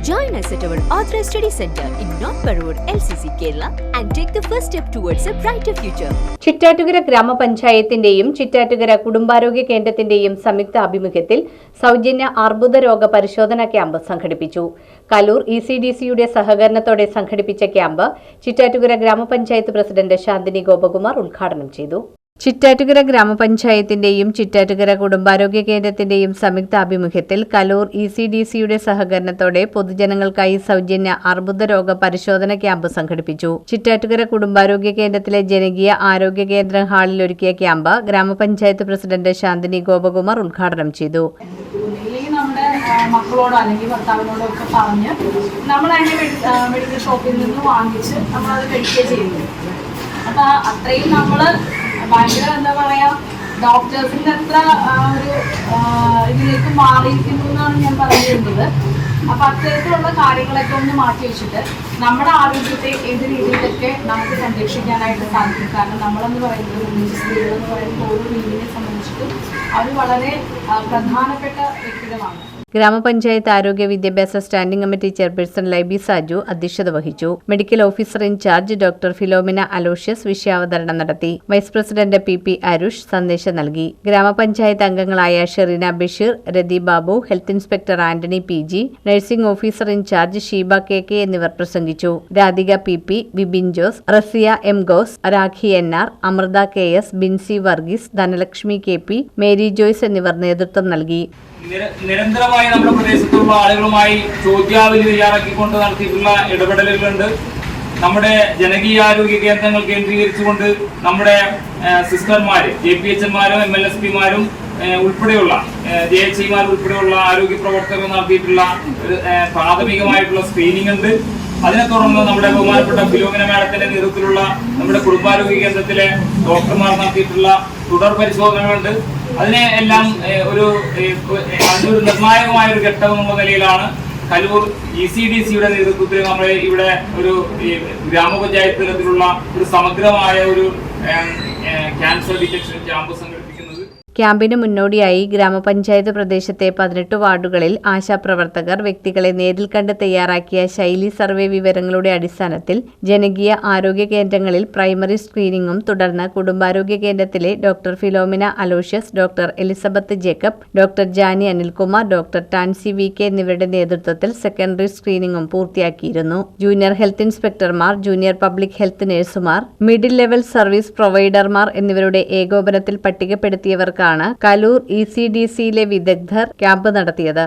Join us at our Authorized Study Center in North Parur, LCC, Kerala, and take the first step towards a brighter future. Chittattukara ഗ്രാമപഞ്ചായത്തിന്റെയും Chittattukara കുടുംബാരോഗ്യ കേന്ദ്രത്തിന്റെയും സംയുക്ത ആഭിമുഖ്യത്തിൽ സൗജന്യ അർബുദ രോഗ പരിശോധന ക്യാമ്പ് സംഘടിപ്പിച്ചു കലൂർ ഇ സി ഡി സിയുടെ സഹകരണത്തോടെ സംഘടിപ്പിച്ച ക്യാമ്പ് ചിറ്റാറ്റുകര ഗ്രാമപഞ്ചായത്ത് പ്രസിഡന്റ് ശാന്തിനി ഗോപകുമാർ ഉദ്ഘാടനം ചെയ്തു ചിറ്റാറ്റുകര ഗ്രാമപഞ്ചായത്തിന്റെയും ചിറ്റാറ്റുകര കുടുംബാരോഗ്യ കേന്ദ്രത്തിന്റെയും സംയുക്ത ആഭിമുഖ്യത്തിൽ കലൂർ ഇ സി ഡി സിയുടെ സഹകരണത്തോടെ പൊതുജനങ്ങൾക്കായി സൗജന്യ അർബുദ രോഗ പരിശോധന ക്യാമ്പ് സംഘടിപ്പിച്ചു. ചിറ്റാറ്റുകര കുടുംബാരോഗ്യ കേന്ദ്രത്തിലെ ജനകീയ ആരോഗ്യ കേന്ദ്രം ഹാളിൽ ഒരുക്കിയ ക്യാമ്പ് ഗ്രാമപഞ്ചായത്ത് പ്രസിഡന്റ് ശാന്തിനി ഗോപകുമാർ ഉദ്ഘാടനം ചെയ്തു. മക്കളോടോ അല്ലെങ്കിൽ ഭർത്താവിനോടോ ഒക്കെ പറഞ്ഞ് നമ്മൾ അതിനെ മെഡിക്കൽ ഷോപ്പിൽ നിന്ന് വാങ്ങിച്ച് നമ്മളത് കഴിക്കുക ചെയ്യുന്നു. അപ്പൊ അത്രയും നമ്മൾ ഭയങ്കര എന്താ പറയാ ഡോക്ടേഴ്സിന്റെ അത്ര ഒരു ഇതിലേക്ക് മാറിയിരിക്കുന്നു എന്നാണ് ഞാൻ പറയുന്നത്. അപ്പൊ അത്തരത്തിലുള്ള കാര്യങ്ങളൊക്കെ ഒന്ന് മാറ്റി വെച്ചിട്ട് നമ്മുടെ ആരോഗ്യത്തെ ഏത് രീതിയിലൊക്കെ നമുക്ക് സംരക്ഷിക്കാനായിട്ട് സാധിക്കും. കാരണം നമ്മളെന്ന് പറയുന്നത് എന്ന് പറയുന്നത് ഓരോ വീടിനെ സംബന്ധിച്ചിട്ടും അവർ വളരെ പ്രധാനപ്പെട്ട വ്യക്തികളാണ്. ഗ്രാമപഞ്ചായത്ത് ആരോഗ്യ വിദ്യാഭ്യാസ standing committee chairperson Laibi Saju അധ്യക്ഷത വഹിച്ചു. Medical officer incharge doctor Philomina Aloysius വിഷയാവതരണം നടത്തി. Vice president P P Arush സന്ദേശം നൽകി. ഗ്രാമപഞ്ചായത്ത് അംഗങ്ങളായ Shereena Basheer Rathi Babu health inspector Antony P G nursing officer incharge Sheeba K K എന്നിവർ പ്രസംഗിച്ചു. Radhika P P Bibin Jose Rasiya M Gose Rakhi N R Amrutha K S Binsy Varghese Dhanalakshmi K P Mary Joyce എന്നിവർ നേതൃത്വം നൽകി. നിര- നിരന്തരമായി നമ്മുടെ പ്രദേശത്തുള്ള ആളുകളുമായി ചോദ്യാവലി തയ്യാറാക്കിക്കൊണ്ട് നടത്തിയിട്ടുള്ള ഇടപെടലുകളുണ്ട്. നമ്മുടെ ജനകീയാരോഗ്യ കേന്ദ്രങ്ങൾ കേന്ദ്രീകരിച്ചുകൊണ്ട് നമ്മുടെ സിസ്റ്റർമാര് ജെ പി എച്ച് എമാരും എം എൽ എസ് പിമാരും ഉൾപ്പെടെയുള്ള ജെ എച്ച് ഐമാർ ഉൾപ്പെടെയുള്ള ആരോഗ്യ പ്രവർത്തകർ നടത്തിയിട്ടുള്ള പ്രാഥമികമായിട്ടുള്ള സ്ക്രീനിംഗ് ഉണ്ട്. അതിനെ തുടർന്ന് നമ്മുടെ ബഹുമാനപ്പെട്ട ഫിലോമിന മാഡത്തിന്റെ നേതൃത്വത്തിലുള്ള നമ്മുടെ കുടുംബാരോഗ്യ കേന്ദ്രത്തിലെ ഡോക്ടർമാർ നടത്തിയിട്ടുള്ള തുടർ പരിശോധനകളുണ്ട്. അതിനെ എല്ലാം ഒരു ഒരു നിർണായകമായ ഒരു ഘട്ടം എന്നുള്ള നിലയിലാണ് കലൂർ ഇ സി ഡി സിയുടെ നേതൃത്വത്തിൽ നമ്മൾ ഇവിടെ ഒരു ഗ്രാമപഞ്ചായത്ത് തലത്തിലുള്ള ഒരു സമഗ്രമായ ഒരു ക്യാൻസർ ഡിറ്റക്ഷൻ ക്യാമ്പ് സംഘടിപ്പിക്കുന്നത് ക്യാമ്പിന് മുന്നോടിയായി ഗ്രാമപഞ്ചായത്ത് പ്രദേശത്തെ പതിനെട്ട് വാർഡുകളിൽ ആശാപ്രവർത്തകർ വ്യക്തികളെ നേരിൽ കണ്ട് തയ്യാറാക്കിയ ശൈലി സർവേ വിവരങ്ങളുടെ അടിസ്ഥാനത്തിൽ ജനകീയ ആരോഗ്യ കേന്ദ്രങ്ങളിൽ പ്രൈമറി സ്ക്രീനിംഗും തുടർന്ന് കുടുംബാരോഗ്യ കേന്ദ്രത്തിലെ doctor Philomina Aloysius doctor Elizabeth Jacob doctor Jani Anilkumar doctor Tancy V K എന്നിവരുടെ നേതൃത്വത്തിൽ സെക്കൻഡറി സ്ക്രീനിംഗും പൂർത്തിയാക്കിയിരുന്നു. ജൂനിയർ ഹെൽത്ത് ഇൻസ്പെക്ടർമാർ ജൂനിയർ പബ്ലിക് ഹെൽത്ത് നഴ്സുമാർ മിഡിൽ ലെവൽ സർവീസ് പ്രൊവൈഡർമാർ എന്നിവരുടെ ഏകോപനത്തിൽ പട്ടികപ്പെടുത്തിയവർക്കാണ് കലൂർ ഇ സി ഡി സിയിലെ വിദഗ്ധർ ക്യാമ്പ് നടത്തിയത്